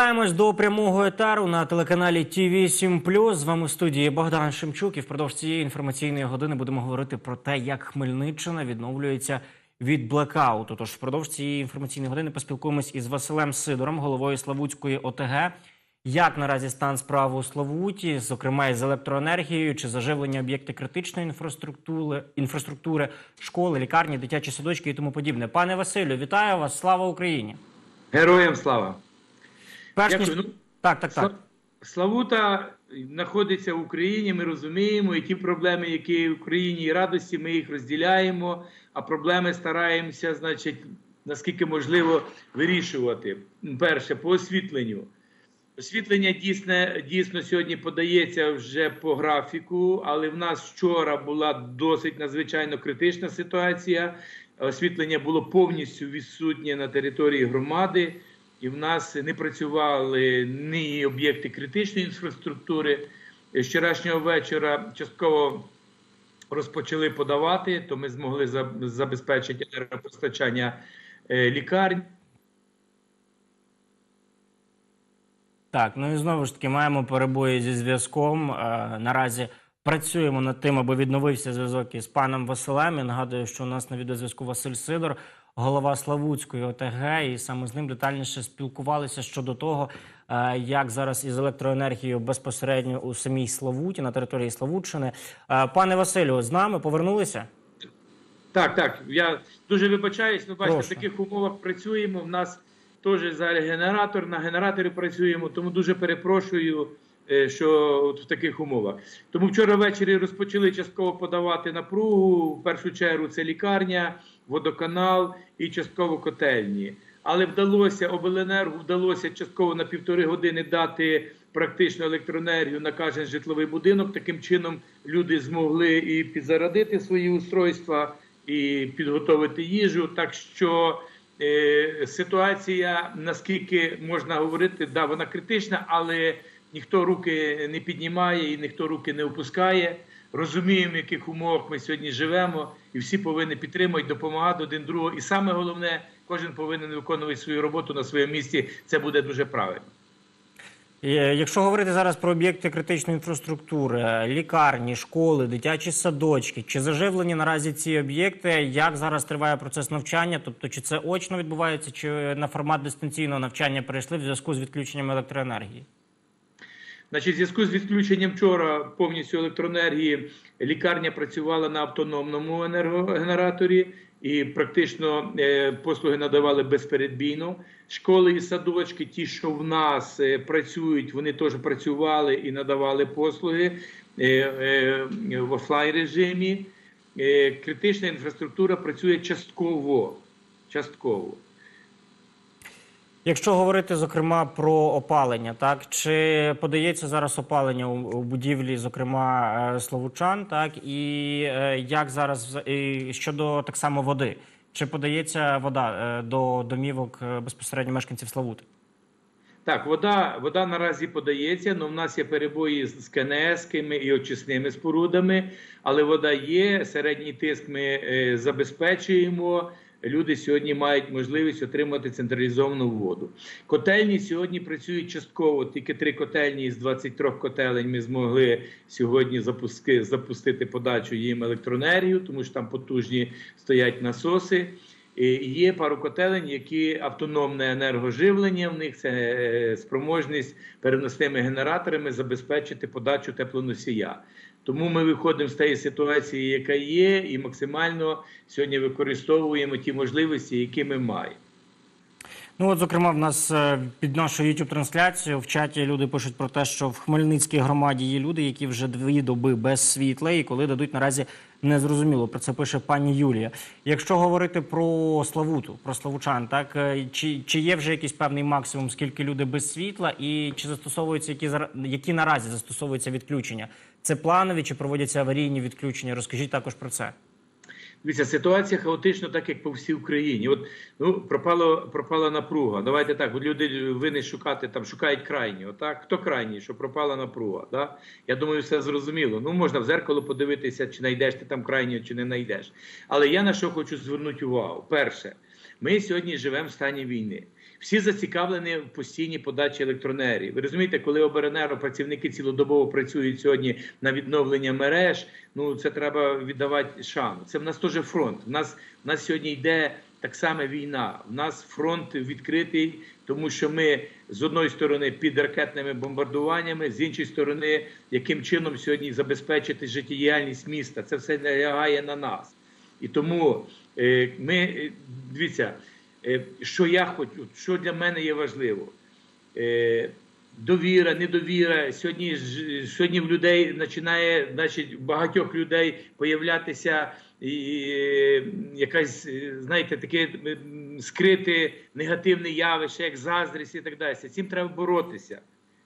Повертаємось до прямого етеру на телеканалі ТВ 7 З вами в студії Богдан Шемчук. І впродовж цієї інформаційної години будемо говорити про те, як Хмельниччина відновлюється від блекауту. Тож впродовж цієї інформаційної години поспілкуємось із Василем Сидором, головою Славутської ОТГ. Як наразі стан справи у Славуті, зокрема із електроенергією, чи заживлення об'єкти критичної інфраструктури, інфраструктури, школи, лікарні, дитячі садочки і тому подібне. Пане Василю, вітаю вас! Слава Україні! Героям слава! Перш ніж... Ну, Так, так, так. Славута знаходиться в Україні. Ми розуміємо, і ті проблеми, які в Україні і радості, ми їх розділяємо. А проблеми стараємося, значить, наскільки можливо, вирішувати. Перше, по освітленню. Освітлення дійсне, дійсно сьогодні подається вже по графіку, але в нас вчора була досить надзвичайно критична ситуація. Освітлення було повністю відсутнє на території громади, і в нас не працювали ні об'єкти критичної інфраструктури. З вчорашнього вечора частково розпочали подавати, то ми змогли забезпечити енергопостачання е, лікарень. Так, ну і знову ж таки маємо перебої зі зв'язком. Е, наразі працюємо над тим, аби відновився зв'язок із паном Василем. Я нагадую, що у нас на відеозв'язку Василь Сидор, голова Славутської ОТГ, і саме з ним детальніше спілкувалися щодо того, е, як зараз із електроенергією безпосередньо у самій Славуті на території Славутщини. Е, Пане Василю, з нами повернулися. Так, так. Я дуже вибачаюсь. Ну, бачите, Прошу. в таких умовах працюємо. В нас теж зараз генератор, на генераторі працюємо, тому дуже перепрошую, е, що от в таких умовах. Тому вчора ввечері розпочали частково подавати напругу. В першу чергу це лікарня, водоканал і частково котельні. Але вдалося обленерго вдалося частково на півтори години дати практично електроенергію на кожен житловий будинок. Таким чином люди змогли і підзарадити свої устройства, і підготовити їжу. Так що е, ситуація, наскільки можна говорити, да, вона критична, але ніхто руки не піднімає і ніхто руки не опускає. Розуміємо, в яких умовах ми сьогодні живемо, і всі повинні підтримати, допомагати один другого. І саме головне, кожен повинен виконувати свою роботу на своєму місці. Це буде дуже правильно. Е, Якщо говорити зараз про об'єкти критичної інфраструктури, е, лікарні, школи, дитячі садочки, чи заживлені наразі ці об'єкти? Як зараз триває процес навчання? Тобто, чи це очно відбувається, чи на формат дистанційного навчання перейшли в зв'язку з відключенням електроенергії? Значить, в зв'язку з відключенням вчора повністю електроенергії лікарня працювала на автономному енергогенераторі і практично е, послуги надавали безпередбійно. Школи і садочки, ті, що в нас е, працюють, вони теж працювали і надавали послуги е, в офлайн режимі. Критична інфраструктура працює частково. частково. Якщо говорити зокрема про опалення, так чи подається зараз опалення у, будівлі, зокрема е, словучан, так і е, як зараз і щодо так само води, чи подається вода е, до домівок безпосередньо мешканців Славути? Так, вода, вода наразі подається, але в нас є перебої з КНСкими і очисними спорудами, але вода є, середній тиск ми е, забезпечуємо. Люди сьогодні мають можливість отримати централізовану воду. Котельні сьогодні працюють частково. Тільки три котельні з 23 котелень ми змогли сьогодні запуски, запустити подачу їм електроенергію, тому що там потужні стоять насоси. І Є пару котелень, які автономне енергоживлення. В них це е, спроможність переносними генераторами забезпечити подачу теплоносія. Тому ми виходимо з тієї ситуації, яка є, і максимально сьогодні використовуємо ті можливості, які ми маємо. Ну от, зокрема, в нас е, під нашу youtube трансляцію в чаті люди пишуть про те, що в Хмельницькій громаді є люди, які вже дві доби без світла, і коли дадуть наразі незрозуміло. Про це пише пані Юлія. Якщо говорити про Славуту, про Славучан, так е, чи, чи є вже якийсь певний максимум, скільки люди без світла, і чи застосовуються які які наразі застосовуються відключення? Це планові чи проводяться аварійні відключення? Розкажіть також про це. Дивіться, ситуація хаотична, так як по всій Україні. От ну пропало, пропала напруга. Давайте так. От люди винні шукати там, шукають крайні. Отак, хто крайній, що пропала напруга? Да? Я думаю, все зрозуміло. Ну можна в зеркало подивитися, чи знайдеш ти там крайнього, чи не знайдеш. Але я на що хочу звернути увагу. Перше, ми сьогодні живемо в стані війни. Всі зацікавлені в постійній подачі електроенергії. Ви розумієте, коли оберенерго працівники цілодобово працюють сьогодні на відновлення мереж, ну це треба віддавати шану. Це в нас теж фронт. В нас в нас сьогодні йде так само війна. В нас фронт відкритий, тому що ми з одної сторони під ракетними бомбардуваннями, з іншої сторони, яким чином сьогодні забезпечити життєдіяльність міста. Це все лягає на нас. І тому е, ми е, дивіться, що я хочу, що для мене є важливо. Е, довіра, недовіра. Сьогодні сьогодні в людей починає, значить, багатьох людей появлятися і, е, якась, е, знаєте, таке скрите негативне явище, як заздрість і так далі. Цим треба боротися.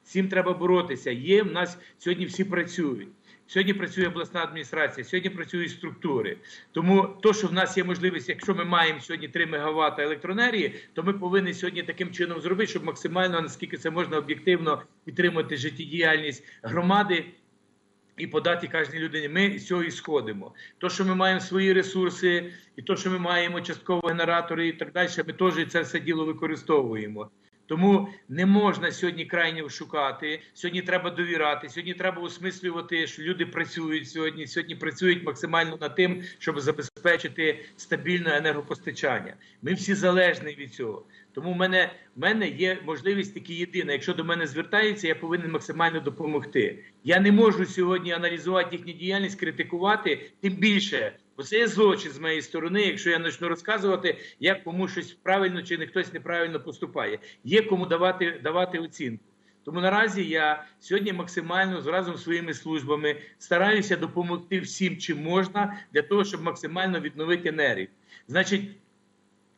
Цим треба боротися. Є в нас сьогодні всі працюють. Сьогодні працює обласна адміністрація, сьогодні працюють структури. Тому то, що в нас є можливість, якщо ми маємо сьогодні 3 МВт електроенергії, то ми повинні сьогодні таким чином зробити, щоб максимально наскільки це можна об'єктивно підтримати життєдіяльність громади. І подати кожній людині. Ми з цього і сходимо. То, що ми маємо свої ресурси, і то, що ми маємо частково генератори і так далі, ми теж це все діло використовуємо. Тому не можна сьогодні крайнього шукати. Сьогодні треба довіряти. Сьогодні треба осмислювати, що люди працюють сьогодні. Сьогодні працюють максимально над тим, щоб забезпечити стабільне енергопостачання. Ми всі залежні від цього. Тому в мене, в мене є можливість тільки єдина. Якщо до мене звертаються, я повинен максимально допомогти. Я не можу сьогодні аналізувати їхню діяльність, критикувати, тим більше. Бо це є злочин з моєї сторони, якщо я почну розказувати, як кому щось правильно чи не хтось неправильно поступає. Є кому давати, давати оцінку. Тому наразі я сьогодні максимально з разом своїми службами стараюся допомогти всім, чим можна, для того, щоб максимально відновити енергію. Значить,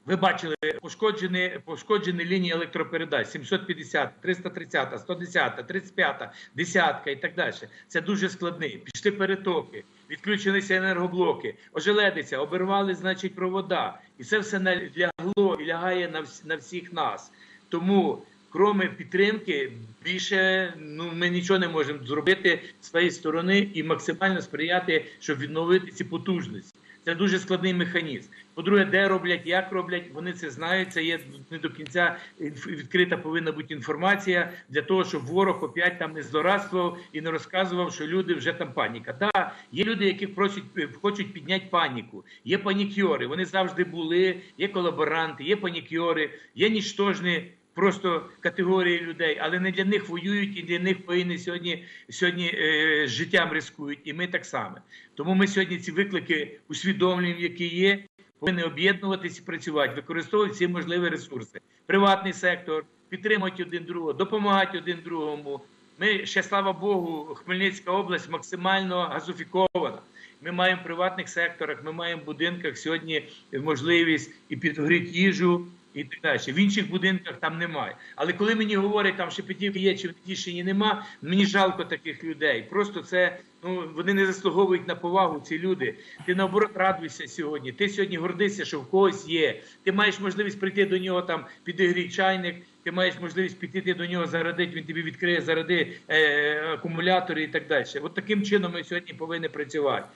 ви бачили пошкоджені, пошкоджені лінії електропередач 750, 330, 110, 35, десятка і так далі. Це дуже складний. Пішли перетоки, відключилися енергоблоки, ожеледиться, обірвали, значить, провода. І це все лягло і лягає на всіх нас. Тому, кроме підтримки, більше ну, ми нічого не можемо зробити з своєї сторони і максимально сприяти, щоб відновити ці потужності. Це дуже складний механізм. По-друге, де роблять, як роблять, вони це знають. Це є не до кінця відкрита повинна бути інформація для того, щоб ворог опять там не злорадствував і не розказував, що люди вже там паніка. Да, є люди, які просять е, хочуть підняти паніку. Є панікьори. Вони завжди були. Є колаборанти, є панікьори, є нічтожні просто категорії людей, але не для них воюють і для них воїни сьогодні, сьогодні е, життям рискують, і ми так само. Тому ми сьогодні ці виклики усвідомлюємо, які є, повинні об'єднуватися і працювати, використовувати всі можливі ресурси. Приватний сектор, підтримати один другого, допомагати один другому. Ми ще слава Богу, Хмельницька область максимально газофікована. Ми маємо в приватних секторах, ми маємо в будинках сьогодні можливість і підгоріти їжу, і так далі. В інших будинках там немає. Але коли мені говорять, там Шепетівки є чи в Тішині нема, мені жалко таких людей. Просто це ну вони не заслуговують на повагу. Ці люди. Ти наоборот радуйся сьогодні. Ти сьогодні гордишся, що в когось є. Ти маєш можливість прийти до нього там підігрій чайник. Ти маєш можливість піти до нього зарадити, він тобі відкриє заради е, акумулятори і так далі. От таким чином ми сьогодні повинні працювати.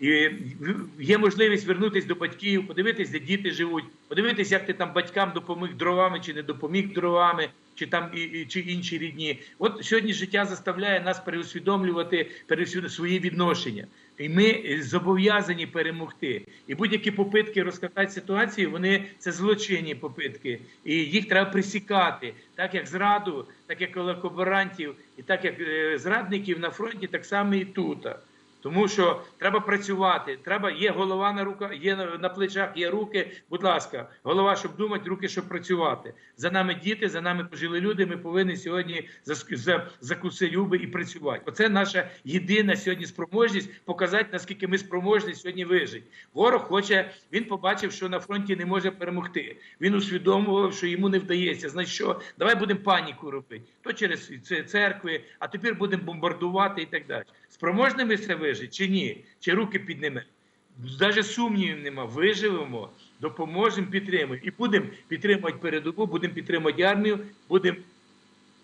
І є можливість вернутися до батьків, подивитись, де діти живуть, подивитись, як ти там батькам допоміг дровами чи не допоміг дровами, чи там і, і чи інші рідні. От сьогодні життя заставляє нас переусвідомлювати переусвід- свої відношення. І ми зобов'язані перемогти. І будь-які попитки розкатати ситуацію, вони це злочинні попитки, і їх треба присікати, так як зраду, так як колаборантів, і так як е, зрадників на фронті, так само і тут. Тому що треба працювати. Треба є голова на руках, є на, плечах, є руки. Будь ласка, голова, щоб думати, руки, щоб працювати. За нами діти, за нами пожили люди. Ми повинні сьогодні заск- за, закусити губи і працювати. Оце наша єдина сьогодні спроможність показати, наскільки ми спроможні сьогодні вижити. Ворог хоче, він побачив, що на фронті не може перемогти. Він усвідомував, що йому не вдається. Значить, що давай будемо паніку робити. То через церкви, а тепер будемо бомбардувати і так далі. Спроможними це вижити чи ні? Чи руки піднімемо? Навіть сумнівів нема. Виживемо, допоможемо, підтримуємо. І будемо підтримувати передову, будемо підтримувати армію, будемо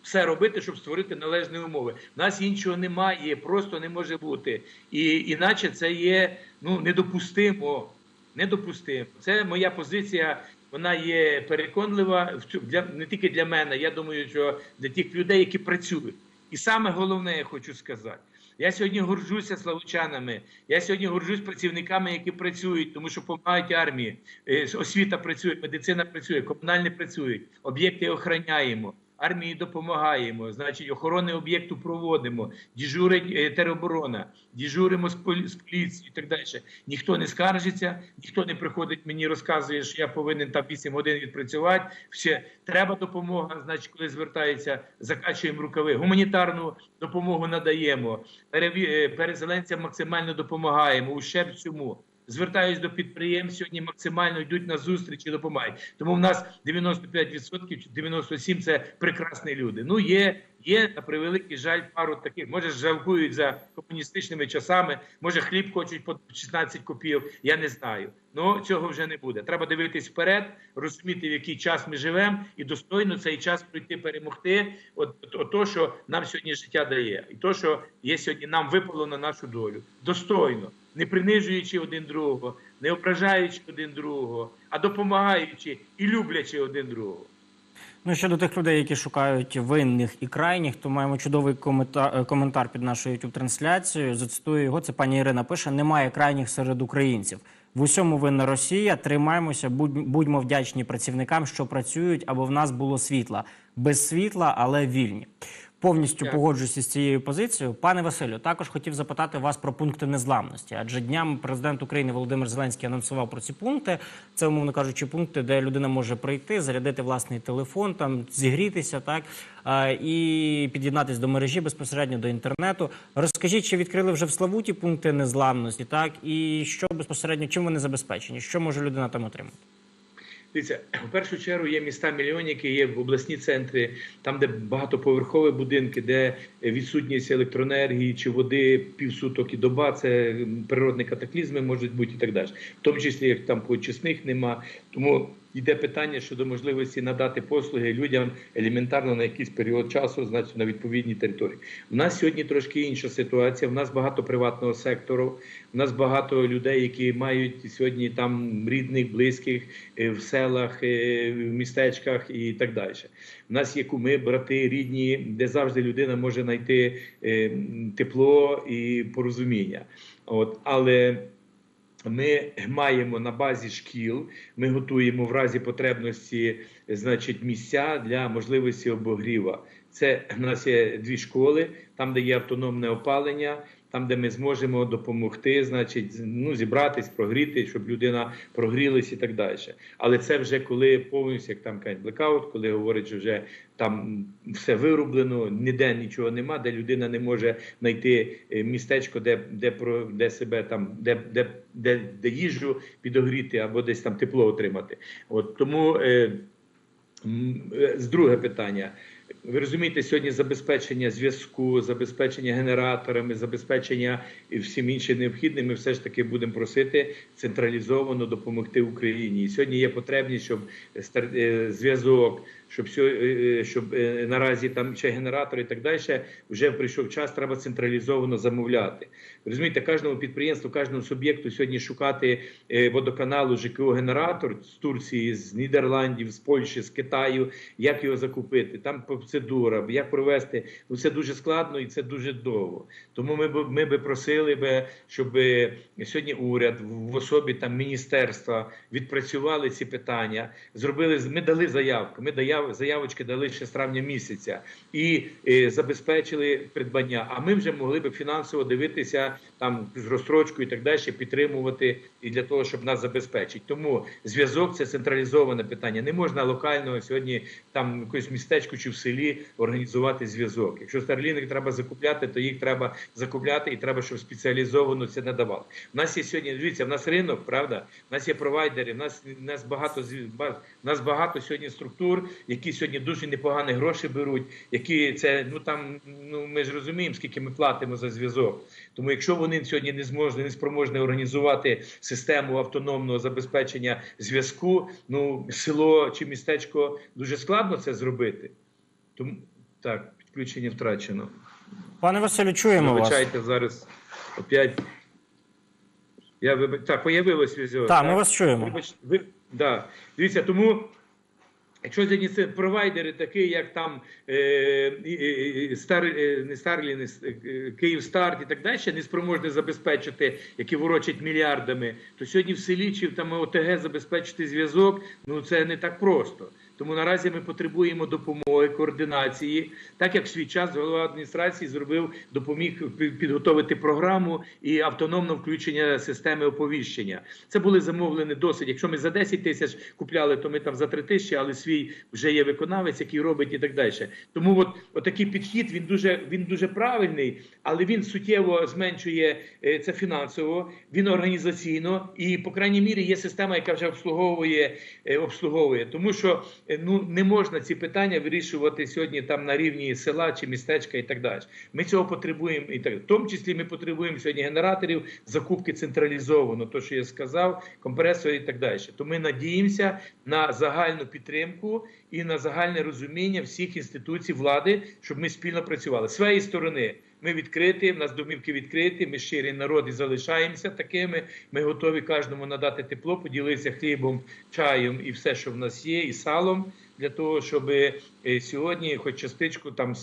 все робити, щоб створити належні умови. У нас іншого немає, просто не може бути. І іначе це є ну недопустимо. Недопустимо. Це моя позиція. вона є переконлива для не тільки для мене. Я думаю, що для тих людей, які працюють. І саме головне, я хочу сказати. Я сьогодні горжуся славучанами. Я сьогодні горжусь працівниками, які працюють, тому що допомагають армії. Е, Освіта працює, медицина працює, комунальні працюють, об'єкти охороняємо. Армії допомагаємо, значить, охорони об'єкту проводимо, діжурить е, тероборона, діжуримо з, полі- поліцією і так далі. Ніхто не скаржиться, ніхто не приходить мені, розказує, що я повинен там 8 годин відпрацювати. Все треба допомога. Значить, коли звертаються, закачуємо рукави. Гуманітарну допомогу надаємо. Е, Переселенцям максимально допомагаємо. Ущерб цьому. Звертаюсь до підприємств, сьогодні максимально йдуть на зустріч і допомагають. Тому в нас 95% чи 97% – це прекрасні люди. Ну є, є на превеликий жаль пару таких. Може жалкують за комуністичними часами, може хліб хочуть по 16 копійок. Я не знаю. Ну цього вже не буде. Треба дивитись вперед, розуміти в який час ми живемо, і достойно цей час пройти, перемогти. От, от то, що нам сьогодні життя дає, і то, що є сьогодні, нам випало на нашу долю. Достойно, не принижуючи один другого, не ображаючи один другого, а допомагаючи і люблячи один другого. Ну щодо тих людей, які шукають винних і крайніх, то маємо чудовий коментар, коментар під нашою youtube трансляцією. Зацитую його. Це пані Ірина пише: немає крайніх серед українців. В усьому винна Росія. Тримаємося, будь- будьмо вдячні працівникам, що працюють, аби в нас було світла без світла, але вільні. Повністю погоджуюся з цією позицією. Пане Василю, також хотів запитати вас про пункти незламності. Адже днями президент України Володимир Зеленський анонсував про ці пункти. Це, умовно кажучи, пункти, де людина може прийти, зарядити власний телефон, там зігрітися, так і під'єднатися до мережі безпосередньо до інтернету. Розкажіть, чи відкрили вже в Славуті пункти незламності, так і що безпосередньо чим вони забезпечені? Що може людина там отримати? Дивіться, в першу чергу є міста мільйонники, є обласні центри, там, де багатоповерхові будинки, де відсутність електроенергії чи води півсуток і доба, це природні катаклізми можуть бути і так далі. В тому числі, як там почесних нема. Тому йде питання щодо можливості надати послуги людям елементарно на якийсь період часу, значить на відповідній території. У нас сьогодні трошки інша ситуація. У нас багато приватного сектору. У нас багато людей, які мають сьогодні там рідних, близьких е, в селах, е, в містечках і так далі. У нас є куми, брати, рідні, де завжди людина може знайти е, тепло і порозуміння. От, але ми маємо на базі шкіл, ми готуємо в разі потребності, значить, місця для можливості обогріва. Це в нас є дві школи, там, де є автономне опалення, там, де ми зможемо допомогти, значить, ну, зібратись, прогріти, щоб людина прогрілась і так далі. Але це вже коли повністю, як там кажуть, блекаут, коли говорять, що вже там все вирублено, ніде нічого нема, де людина не може знайти е, містечко, де, де, про, де себе там, де, де, де, де їжу підогріти або десь там тепло отримати. От тому е, е, з друге питання. Ви розумієте, сьогодні забезпечення зв'язку, забезпечення генераторами, забезпечення і всім іншим необхідним. Ми все ж таки будемо просити централізовано допомогти Україні. І сьогодні є потребність, щоб е, зв'язок, щоб сьо- е, щоб е, наразі там ще генератори і так далі. Вже прийшов час, треба централізовано замовляти. Розумієте, кожному підприємству, кожному суб'єкту сьогодні шукати е, водоканалу ЖКО генератор з Турції, з Нідерландів, з Польщі, з Китаю, як його закупити, там процедура, як провести. Ну це дуже складно і це дуже довго. Тому ми б ми би просили би, щоб сьогодні уряд в особі там міністерства відпрацювали ці питання, зробили ми дали заявку. Ми даяв, заявочки дали ще з травня місяця і е, забезпечили придбання. А ми вже могли би фінансово дивитися там з розстрочкою і так далі, підтримувати і для того, щоб нас забезпечити. Тому зв'язок це централізоване питання. Не можна локально сьогодні там в якомусь містечку чи в селі організувати зв'язок. Якщо старлінги треба закупляти, то їх треба закупляти, і треба, щоб спеціалізовано це надавали. У нас є сьогодні. Дивіться, в нас ринок, правда? У нас є провайдери, в нас в нас багато в нас багато сьогодні структур, які сьогодні дуже непогані гроші беруть. Які це ну там ну ми ж розуміємо, скільки ми платимо за зв'язок. Тому якщо вони сьогодні не зможуть, не спроможні організувати систему автономного забезпечення зв'язку, ну село чи містечко дуже складно це зробити. Тому так, підключення втрачено. Пане Василю, чуємо вас. Зараз опять. Я вибач... Так, появилось зв'язок. Так, ми вас чуємо. Вибач... Ви... Да. Дивіться, тому. Якщо сьогодні це провайдери, такі як там е, Стар, е, не Старлі, не е, Київстарт і так далі, не спроможні забезпечити, які ворочать мільярдами, то сьогодні в селі чи там ОТГ забезпечити зв'язок, ну це не так просто. Тому наразі ми потребуємо допомоги, координації, так як в свій час голова адміністрації зробив, допоміг пі- підготовити програму і автономне включення системи оповіщення. Це були замовлені досить. Якщо ми за 10 тисяч купляли, то ми там за 3 тисячі, але свій вже є виконавець, який робить і так далі. Тому от, от такий підхід він дуже він дуже правильний, але він суттєво зменшує е, це фінансово, він організаційно і, по крайній мірі, є система, яка вже обслуговує е, обслуговує. Тому що ну не можна ці питання вирішувати сьогодні там на рівні села чи містечка і так далі. Ми цього потребуємо і так. В тому числі ми потребуємо сьогодні генераторів, закупки централізовано, то що я сказав, компресори і так далі. То ми надіємося на загальну підтримку і на загальне розуміння всіх інституцій влади, щоб ми спільно працювали. Своєї сторони. Ми відкриті, в нас домівки відкриті, ми щирий народ і залишаємося такими. Ми готові кожному надати тепло, поділитися хлібом, чаєм і все, що в нас є, і салом для того, щоб е, сьогодні, хоч частичку там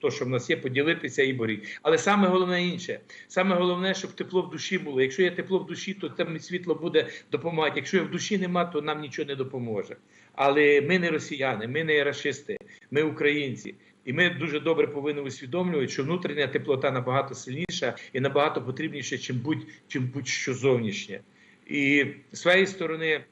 то, що в нас є, поділитися і боріть. Але саме головне інше, саме головне, щоб тепло в душі було. Якщо є тепло в душі, то там світло буде допомагати. Якщо в душі нема, то нам нічого не допоможе. Але ми не росіяни, ми не рашисти, ми українці. І ми дуже добре повинні усвідомлювати, що внутрішня теплота набагато сильніша і набагато потрібніша, чим будь чим будь-що зовнішнє. І з своєї сторони,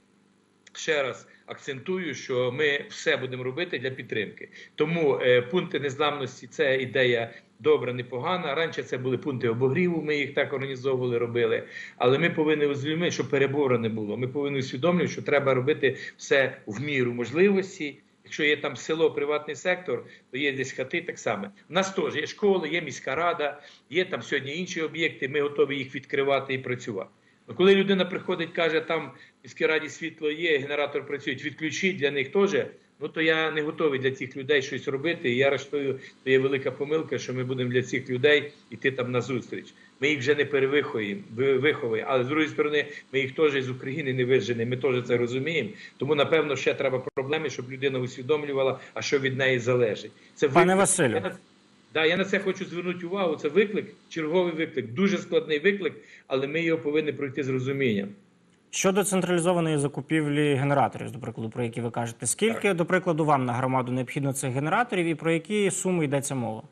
ще раз акцентую, що ми все будемо робити для підтримки. Тому е, пункти незламності це ідея добра, непогана. Раніше це були пункти обогріву. Ми їх так організовували, робили. Але ми повинні людьми, щоб перебору не було. Ми повинні усвідомлювати, що треба робити все в міру можливості. Якщо є там село, приватний сектор, то є десь хати так само. У нас теж є школи, є міська рада, є там сьогодні інші об'єкти. Ми готові їх відкривати і працювати. Ну, коли людина приходить, каже, там в міській раді світло є, генератор працює, відключіть для них теж. Ну то я не готовий для цих людей щось робити. І я рештую, то є велика помилка, що ми будемо для цих людей йти там на зустріч. Ми їх вже не перевиховуємо, виховуємо, але з другої сторони, ми їх теж з України не виженемо. Ми теж це розуміємо. Тому напевно ще треба проблеми, щоб людина усвідомлювала, а що від неї залежить. Це Пане. Василю. Да, я на це хочу звернути увагу. Це виклик, черговий виклик, дуже складний виклик, але ми його повинні пройти з розумінням. Щодо централізованої закупівлі генераторів, до прикладу, про які ви кажете, скільки, до прикладу, вам на громаду необхідно цих генераторів і про які суми йдеться мова?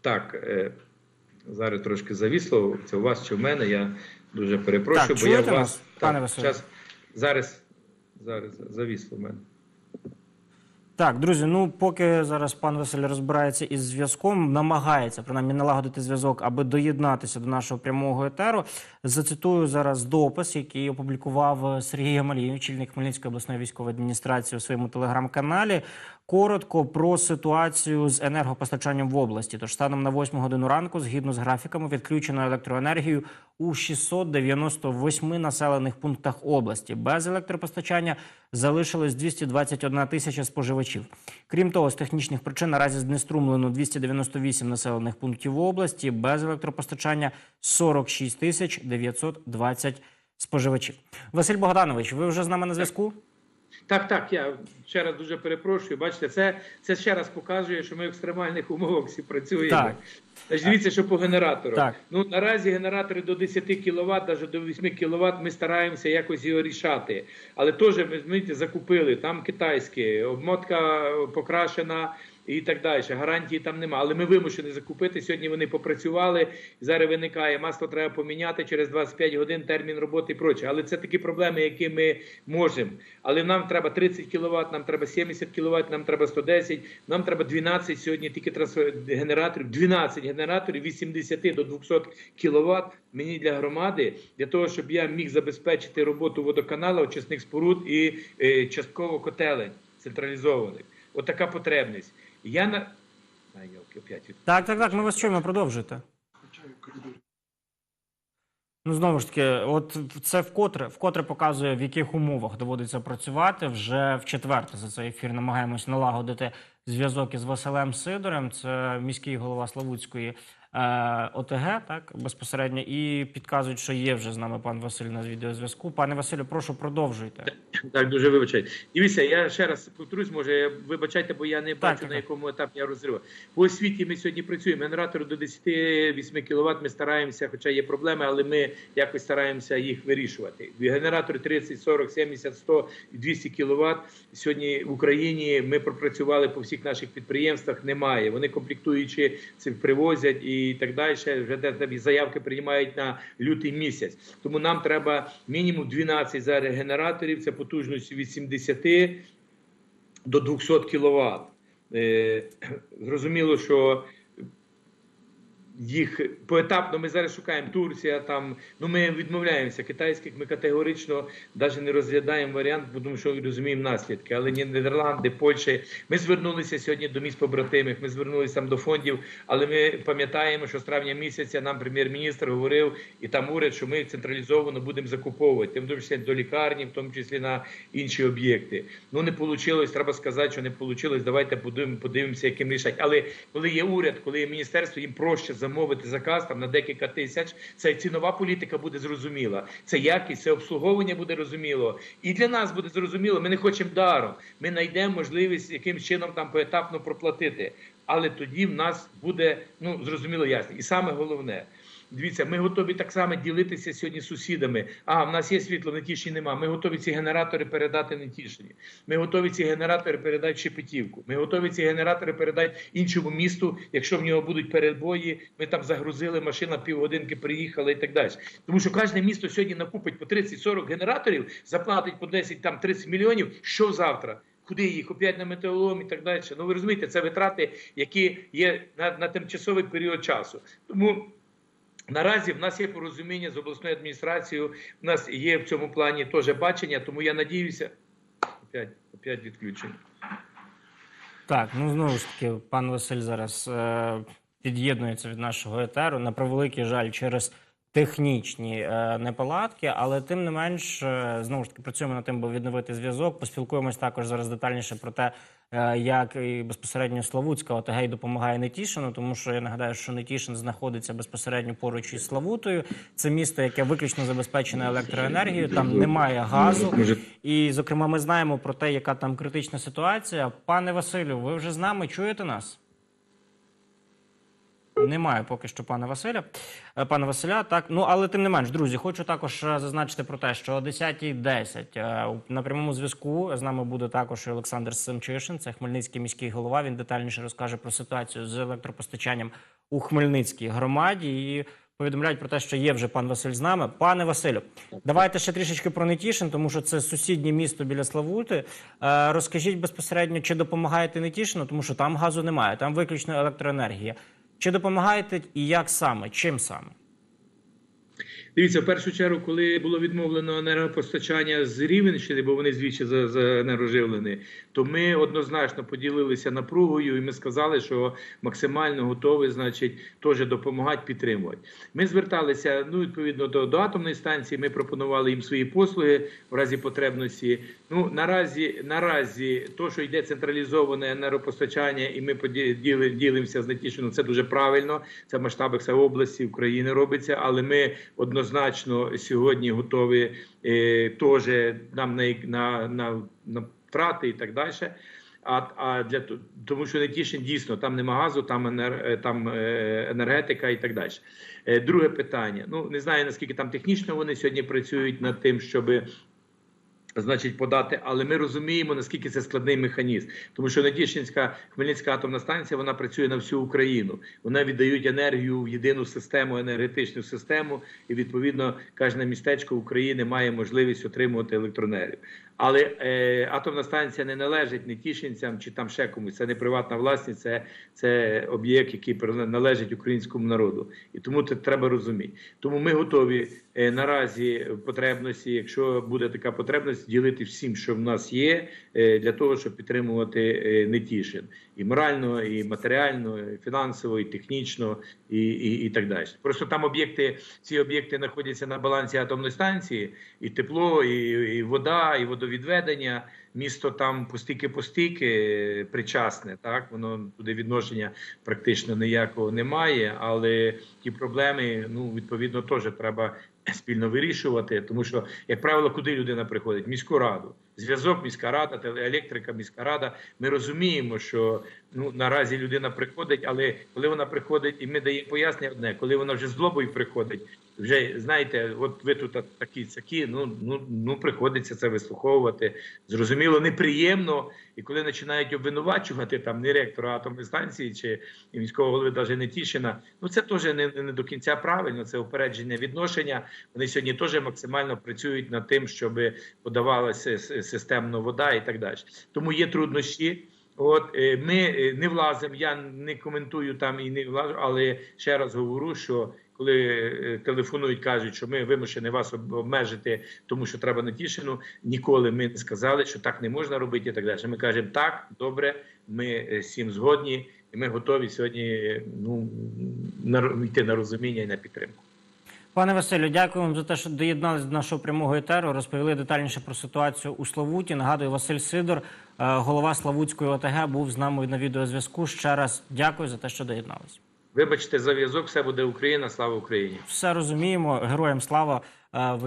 Так, е, зараз трошки завісло. Це у вас чи в мене. Я дуже перепрошую, Так, бо я вас нас, пане Василю? щас- зараз, зараз завісло в мене. Так, друзі, ну поки зараз пан Василь розбирається із зв'язком, намагається принаймні налагодити зв'язок, аби доєднатися до нашого прямого етеру. Зацитую зараз допис, який опублікував Сергій Ямалій, очільник Хмельницької обласної військової адміністрації у своєму телеграм-каналі. Коротко про ситуацію з енергопостачанням в області. Тож станом на 8 годину ранку, згідно з графіками, відключено електроенергію у 698 населених пунктах області. Без електропостачання залишилось 221 тисяча споживачів. Крім того, з технічних причин наразі знеструмлено 298 населених пунктів області. Без електропостачання 46 тисяч 920 споживачів. Василь Богданович, ви вже з нами на зв'язку? Так, так, я ще раз дуже перепрошую. Бачите, це, це ще раз показує, що ми в екстремальних умовах всі працюємо. Так. Тож дивіться, що по генератору. Так. Ну наразі генератори до 10 кВт, навіть до 8 кВт, ми стараємося якось його рішати. Але теж ми знаєте, закупили там китайські обмотка покрашена. І так далі. Гарантії там нема. Але ми вимушені закупити. Сьогодні вони попрацювали. Зараз виникає масло треба поміняти через 25 годин термін роботи і проче. Але це такі проблеми, які ми можемо. Але нам треба 30 кВт, нам треба 70 кВт, нам треба 110, нам треба 12 сьогодні тільки генераторів, 12 генераторів, 80 до 200 кВт мені для громади, для того, щоб я міг забезпечити роботу водоканалу, очисних споруд і е, частково котелень централізованих. Отака потребність. Я на а, йолки, опять від- Так, так, так. Ми вас чуємо. Продовжуйте. Ну, знову ж таки, от це вкотре, вкотре показує, в яких умовах доводиться працювати. Вже в четверте за цей ефір намагаємось налагодити зв'язок із Василем Сидорем, це міський голова Славутської е, ОТГ, так безпосередньо, і підказують, що є вже з нами пан Василь на відеозв'язку. Пане Василю, прошу продовжуйте. Так, дуже вибачаю. Дивіться, я ще раз повторюсь, може, вибачайте, бо я не бачу так, на так. якому етапі я розриву. По освіті ми сьогодні працюємо. Генератор до 10-8 кВт ми стараємося, хоча є проблеми, але ми якось стараємося їх вирішувати. Генератор 30, 40, 70, 100 і 200 кВт сьогодні в Україні ми пропрацювали по всіх наших підприємствах. Немає. Вони комплектуючи це привозять і так далі. Вже де заявки приймають на лютий місяць. Тому нам треба мінімум 12 зараз генераторів. Це потужністю від 70 до 200 кВт. Е, зрозуміло, що їх поетапно ми зараз шукаємо Турція. Там ну ми відмовляємося китайських. Ми категорично навіть не розглядаємо варіант, бо тому що розуміємо наслідки. Але ні Нідерланди, Польща. Ми звернулися сьогодні до міст побратимих. Ми звернулися там до фондів. Але ми пам'ятаємо, що з травня місяця нам прем'єр-міністр говорив і там уряд, що ми централізовано будемо закуповувати, в тому до лікарні, в тому числі на інші об'єкти. Ну не вийшло, треба сказати, що не вийшло. Давайте подивимо- подивимося, яким рішать. Але коли є уряд, коли є міністерство, їм проще замовити заказ там на декілька тисяч. Це цінова політика буде зрозуміла. Це якість, це обслуговування буде розуміло. І для нас буде зрозуміло. Ми не хочемо даром. Ми знайдемо можливість яким чином там поетапно проплатити. Але тоді в нас буде ну зрозуміло ясно. І саме головне. Дивіться, ми готові так само ділитися сьогодні з сусідами. А в нас є світло, в Нетіші нема. Ми готові ці генератори передати Нетішині. Ми готові ці генератори передати Шепетівку. Ми готові ці генератори передати іншому місту. Якщо в нього будуть перебої, ми там загрузили машина, півгодинки приїхала і так далі. Тому що кожне місто сьогодні накупить по 30-40 генераторів, заплатить по 10 там 30 мільйонів. Що завтра? Куди їх опять на метеолом і так далі. Ну ви розумієте, це витрати, які є на, на тимчасовий період часу. Тому. Наразі в нас є порозуміння з обласною адміністрацією. У нас є в цьому плані теж бачення, тому я надіюся. Опять, опять відключення. Так, ну знову ж таки, пан Василь зараз е, під'єднується від нашого етеру. На превеликий жаль, через технічні е, неполадки, але тим не менш, е, знову ж таки, працюємо над тим, бо відновити зв'язок. Поспілкуємось також зараз детальніше про те, як і безпосередньо Славутська ОТГ й допомагає Нетішину, тому що я нагадаю, що Нетішин знаходиться безпосередньо поруч із Славутою. Це місто, яке виключно забезпечене електроенергією. Там немає газу. І, зокрема, ми знаємо про те, яка там критична ситуація. Пане Василю, ви вже з нами чуєте нас? Немає поки що пана Василя. Е, Пана Василя, так. Ну, але тим не менш, друзі, хочу також е, зазначити про те, що о 10.10 е, на прямому зв'язку з нами буде також Олександр Семчишин, це Хмельницький міський голова. Він детальніше розкаже про ситуацію з електропостачанням у Хмельницькій громаді. І повідомляють про те, що є вже пан Василь з нами. Пане Василю, давайте ще трішечки про Нетішин, тому що це сусіднє місто біля Славути. Розкажіть безпосередньо, чи допомагаєте Нетішину, тому що там газу немає, там виключно електроенергія. Чи допомагаєте і як саме? Чим саме? Дивіться, в першу чергу, коли було відмовлено енергопостачання з Рівенщини, бо вони звідси за, енергоживлені, то ми однозначно поділилися напругою, і ми сказали, що максимально готові, значить, теж допомагати, підтримувати. Ми зверталися ну відповідно до, до атомної станції. Ми пропонували їм свої послуги в разі потребності. Ну наразі, наразі, то, що йде централізоване енергопостачання, і ми поділи, ділимося з Нетішином, це дуже правильно. Це в масштабах це області України робиться, але ми однозначно сьогодні готові е, теж нам на, на, на, на втрати і так далі. А, а для тому, що Нетішин дійсно там нема газу, там енер, е, там е, енергетика і так далі. Е, Друге питання. Ну не знаю наскільки там технічно вони сьогодні працюють над тим, щоби значить, подати, але ми розуміємо, наскільки це складний механізм, тому що Надіжинська Хмельницька атомна станція вона працює на всю Україну. Вона віддають енергію в єдину систему, енергетичну систему, і відповідно кожне містечко України має можливість отримувати електроенергію. Але е, атомна станція не належить не тішинцям чи там ще комусь. Це не приватна власність, це, це об'єкт, який належить українському народу. І тому це треба розуміти. Тому ми готові е, наразі потребності, якщо буде така потребність, ділити всім, що в нас є, е, для того, щоб підтримувати е, Нетішин. І морально, і матеріально, і фінансово, і технічно, і, і, і так далі. Просто там об'єкти, ці об'єкти знаходяться на балансі атомної станції, і тепло, і, і вода, і водовідведення. Місто там постійки-постійки причасне, так воно туди відношення практично ніякого немає, але ті проблеми, ну відповідно, теж треба спільно вирішувати, тому що, як правило, куди людина приходить? Міську раду. Зв'язок, міська рада, телеелектрика, міська рада. Ми розуміємо, що ну наразі людина приходить, але коли вона приходить, і ми даємо пояснення одне, коли вона вже злобою приходить, вже знаєте, от ви тут такі такі, ну ну ну приходиться це вислуховувати. Зрозуміло, неприємно. І коли починають обвинувачувати там директора атомної станції чи міського голови навіть Нетішина, ну це теж не, не до кінця правильно. Це упередження відношення. Вони сьогодні теж максимально працюють над тим, щоб подавалася системно вода і так далі. Тому є труднощі. От е, ми е, не влазимо, я не коментую там і не влажу, але ще раз говорю, що коли е, телефонують, кажуть, що ми вимушені вас обмежити, тому що треба натішину, ніколи ми не сказали, що так не можна робити і так далі. Ми кажемо так, добре, ми цим згодні, і ми готові сьогодні ну, на, йти на розуміння і на підтримку. Пане Василю, дякую вам за те, що доєдналися до нашого прямого етеру. Розповіли детальніше про ситуацію у Славуті. Нагадую, Василь Сидор, е, голова Славутської ОТГ, був з нами на відеозв'язку. Ще раз дякую за те, що доєдналися. Вибачте за зв'язок, все буде Україна, слава Україні. Все розуміємо. Героям слава. Е,